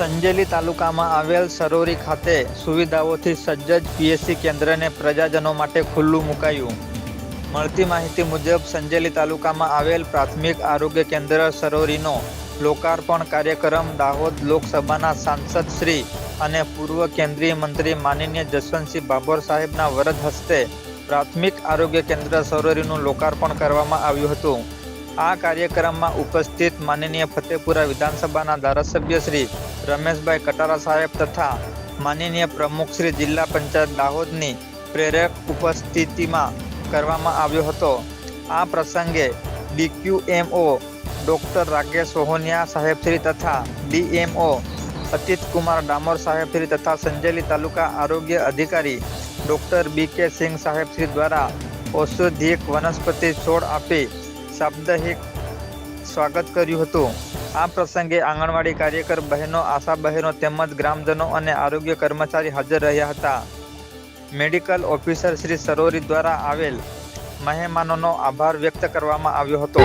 સંજેલી તાલુકામાં આવેલ સરોરી ખાતે સુવિધાઓથી સજ્જ પીએસસી કેન્દ્રને પ્રજાજનો માટે ખુલ્લું મુકાયું. મળતી માહિતી મુજબ, સંજેલી તાલુકામાં આવેલ પ્રાથમિક આરોગ્ય કેન્દ્ર સરોરીનો લોકાર્પણ કાર્યક્રમ દાહોદ લોકસભાના સાંસદ શ્રી અને પૂર્વ કેન્દ્રીય મંત્રી માનનીય જસવંતસિંહ ભાભોર સાહેબના વરદ હસ્તે પ્રાથમિક આરોગ્ય કેન્દ્ર સરોરીનું લોકાર્પણ કરવામાં આવ્યું હતું. આ કાર્યક્રમમાં ઉપસ્થિત માનનીય ફતેપુરા વિધાનસભાના ધારાસભ્ય શ્રી રમેશભાઈ કટારા સાહેબ તથા માનનીય પ્રમુખ શ્રી જિલ્લા પંચાયત દાહોદની પ્રેરક ઉપસ્થિતિમાં કરવામાં આવ્યો હતો. આ પ્રસંગે ડીક્યુએમઓ ડોક્ટર રાકેશ સોહોનિયા સાહેબશ્રી તથા ડીએમઓ અતિત કુમાર ડામોર સાહેબશ્રી તથા સંજેલી તાલુકા આરોગ્ય અધિકારી ડૉક્ટર બી કે સિંહ સાહેબશ્રી દ્વારા ઔષધિક વનસ્પતિ છોડ આપી સાપ્તાહિક સ્વાગત કર્યું હતું. આ પ્રસંગે આંગણવાડી કાર્યકર બહેનો, આશા બહેનો તેમજ ગ્રામજનો અને આરોગ્ય કર્મચારી હાજર રહ્યા હતા. મેડિકલ ઓફિસર શ્રી સરોરી દ્વારા આવેલ મહેમાનોનો આભાર વ્યક્ત કરવામાં આવ્યો હતો.